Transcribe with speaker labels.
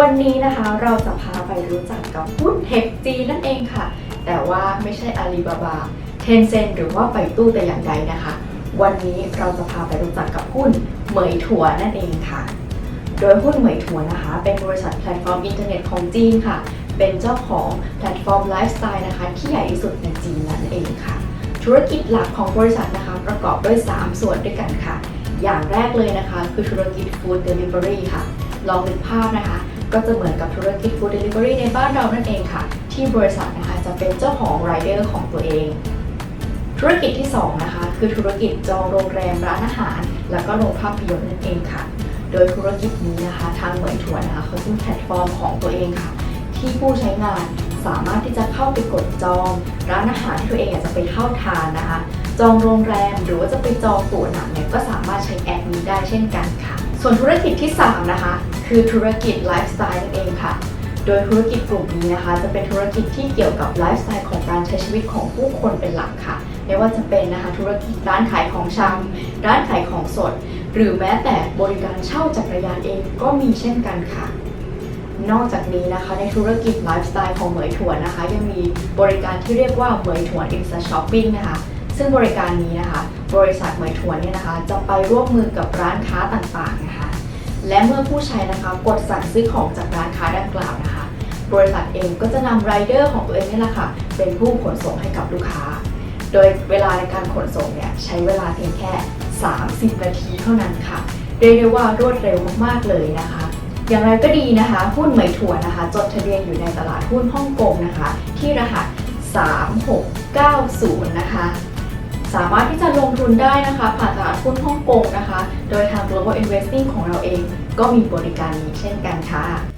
Speaker 1: วันนี้นะคะเราจะพาไปรู้จักกับหุ้นเทคจีนนั่นเองค่ะ แต่ว่าไม่ใช่อาลีบาบา เทนเซนหรือว่าไปตู้แต่อย่างใดนะคะ วันนี้เราจะพาไปรู้จักกับหุ้นเหมยถั่วนั่นเองค่ะ โดยหุ้นเหมยถั่วนะคะ เป็นบริษัทแพลตฟอร์มอินเทอร์เน็ตของจีนค่ะ เป็นเจ้าของแพลตฟอร์มไลฟ์สไตล์นะคะ ที่ใหญ่ที่สุดในจีนนั่นเองค่ะ ธุรกิจหลักของบริษัทนะคะ ประกอบด้วย 3 ส่วนด้วยกันค่ะ อย่างแรกเลยนะคะ คือธุรกิจ Food Delivery ค่ะ ลองนึกภาพนะคะ ก็จะเหมือนกับธุรกิจ Food Delivery ในบ้านเรานั่นเองค่ะ ที่บริษัทนะคะจะเป็นเจ้าของไรเดอร์ของตัวเอง ธุรกิจที่2นะคะคือธุรกิจจองโรงแรมร้านอาหาร แล้วก็โรงภาพยนตร์นั่นเองค่ะ โดยธุรกิจนี้นะคะทางเหมือนถั่วนนะคะเขาจะมีแพลตฟอร์มของตัวเองค่ะ ที่ผู้ใช้งานสามารถที่จะเข้าไปกดจอง ร้านอาหารที่ตัวเองอยากจะไปเข้าทานนะคะ จองโรงแรมหรือว่าจะไปจองตั๋วหนังเนี่ยก็สามารถใช้แอปนี้ได้เช่นกันค่ะ ส่วนธุรกิจที่ 3 นะคะ คือธุรกิจไลฟ์สไตล์นั่นเองค่ะ โดยธุรกิจกลุ่มนี้นะคะ จะเป็นธุรกิจที่เกี่ยวกับไลฟ์สไตล์ของการใช้ชีวิตของผู้คนเป็นหลักค่ะ ไม่ว่าจะเป็นนะคะธุรกิจร้านขายของชำร้านขายของสด หรือแม้แต่บริการเช่าจักรยานเองก็มีเช่นกันค่ะนอกจากนี้นะคะในธุรกิจไลฟ์สไตล์ของเหมยถั่วนะคะ ยังมีบริการที่เรียกว่าเหมยถั่วอินสตาช้อปปิ้งนะคะ ซึ่งบริการนี้นะคะ บริษัทเหมยถั่วเนี่ยนะคะ จะไปร่วมมือกับร้านค้าต่างๆนะคะ และเมื่อผู้ใช้นะคะกดสั่งซื้อของจากร้านค้าดังกล่าวนะคะ บริษัทเองก็จะนำไรเดอร์ของตัวเองนี่แหละค่ะเป็นผู้ขนส่งให้กับลูกค้า โดยเวลาในการขนส่งเนี่ยใช้เวลาเพียงแค่ 30 นาทีเท่านั้นค่ะเรียกได้ว่ารวดเร็วมากๆเลยนะคะ อย่างไรก็ดีนะคะหุ้นเหมยถัวนะคะ จดทะเบียนอยู่ในตลาดหุ้นฮ่องกงนะคะ ที่รหัส 3690 นะคะ สามารถที่จะลงทุนได้นะคะผ่าน Global Investing ของเราเองก็มีบริการนี้เช่นกันค่ะ